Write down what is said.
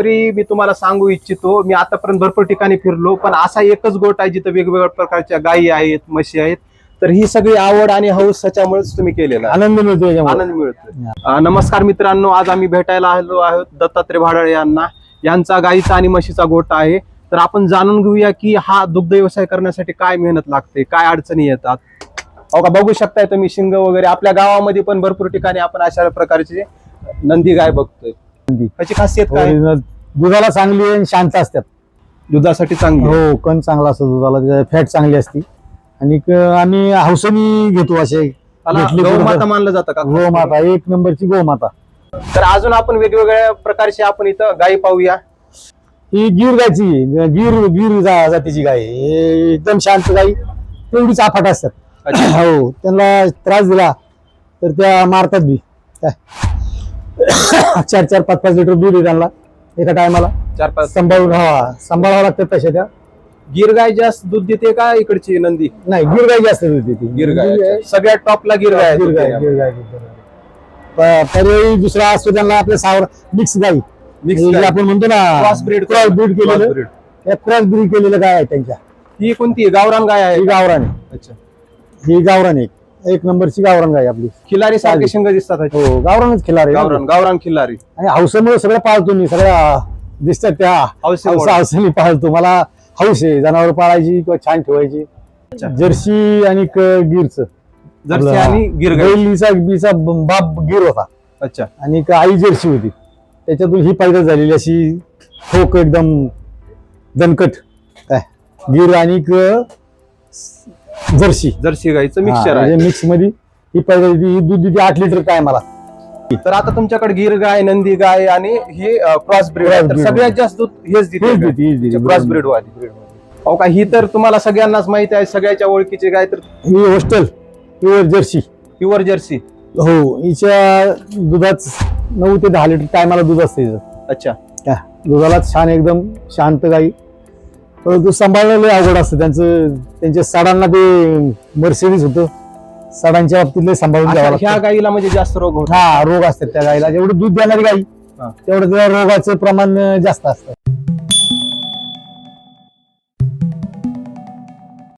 तरी मी तुम्हाला सांगू इच्छितो मी आतापर्यंत भरपूर ठिकाणी फिरलो पण असा एकच गोट आहे जिथं वेगवेगळ्या प्रकारच्या गायी आहेत म्हशी आहेत तर ही सगळी आवड आणि हौस तुम्ही केलेला आहे. आनंद मिळतो याच्यामुळे. आनंद मिळतो. अं, नमस्कार मित्रांनो आज आम्ही भेटायला आलो आहोत दत्तात्रय भाडाळे यांना. यांचा गाईचा आणि म्हशीचा गोटा आहे. तर आपण जाणून घेऊया की हा दुग्ध व्यवसाय करण्यासाठी काय मेहनत लागते काय अडचणी येतात. अहो का बघू शकताय तुम्ही शिंग वगैरे आपल्या गावामध्ये पण भरपूर ठिकाणी आपण अशा प्रकारचे नंदी गाय बघतोय. नंदी. त्याची खासियत काय Original. दुधाला चांगली आणि शांत असतात दुधासाठी चांगली आहे. हो कण चांगला असतो दुधाला फॅट चांगली असती आणि क- आम्ही हौसनी घेतो असे त्याला घेतली गौमाता बरोबर. मानलं जातं का गोमाता एक नंबरची गोमाता तर अजून आपण वेगवेगळ्या प्रकारचे आपण इथं गायी पाहूया ही गिर गायची आहे. गिर गिर जा- जातीची गाय आहे. हे एकदम शांत गाई तेवढीच आफाट असतात अच्छा. हो त्यांना त्रास दिला तर त्या मारतात बी काय? चार चार पाच पाच लिटर दूध आहे त्यांना एका टायमाला. चार पाच. सांभाळून हा सांभाळावं लागतं तशा त्या. गिर गाय जास्त दूध देते का इकडची नंदी? नाही गिर गाय जास्त दूध देते. गिर गाय. सगळ्यात टॉपला गिर गाय गिर गाय. गिर गाय पर्यायी दुसरा असतो त्यांना आपल्या सावर मिक्स गाई. Mix म्हणजे गाय. आपण म्हणतो ना क्रॉस ब्रीड क्रॉस ब्रीड केलेलं. Cross breed. केलेलं गाय आहे त्यांच्या. ही कोणती? आहे? गावरान गाय आहे ही गावरान. अच्छा. ही गावरान एक एक नंबरची गावरान गाय आपली. खिलारी सारखे शिंग दिसतात ह्याचे. हो गावरानच खिलार आहे गावरान गावरान खिलारी. आणि हौसामुळे सगळं पाळतो मी सगळ्या दिसतात त्या. हौसेमुळे. हौसा हौसाने पाळतो. मला हौस आहे जनावर पाळायची किंवा छान ठेवायची. अच्छा. जर्सी आणि क- गिरचं. जर्सी आपलं- आणि गिर बैलीचा बीचा ब- बाप गिर होता. अच्छा. आणि एक आई जर्सी होती. त्याच्यातून ही पैदा झालेली अशी ठोक एकदम दणकट. काय? गिर आणि जर्सी. जर्सी गायचं मिक्सचर आहे. मिक्समध्ये ही पैदा झाली. ही दूध देते आठ लिटर काय मला? तर आता तुमच्याकडे गिर गाय नंदी गाय आणि ही क्रॉस ब्रीड आहे. Cross तर breed. सगळ्यात जास्त दूध हेच हेच देते, हेच देते. क्रॉस ब्रीड वाली हो का ही तर तुम्हाला सगळ्यांनाच माहिती आहे सगळ्याच्या ओळखीची गाय तर ही Holstein pure Jersey pure Jersey हो हिच्या दुधात नऊ ते दहा लिटर टायमाला दूध असते हिचं. अच्छा. दुधाला छान एकदम शांत गाई. परंतु सांभाळणं लय अवघड असतं. त्यांचं त्यांच्या साडांना ते मर्सिडीज होतं. साडांच्या बाबतीत लय सांभाळून अशा ह्या लागतं. गायीला म्हणजे जास्त रोग होतो. हा रोग असतात त्या गाईला. जेवढं दूध देणारी गाई हा. तेवढं त्या रोगाचं प्रमाण जास्त असतं.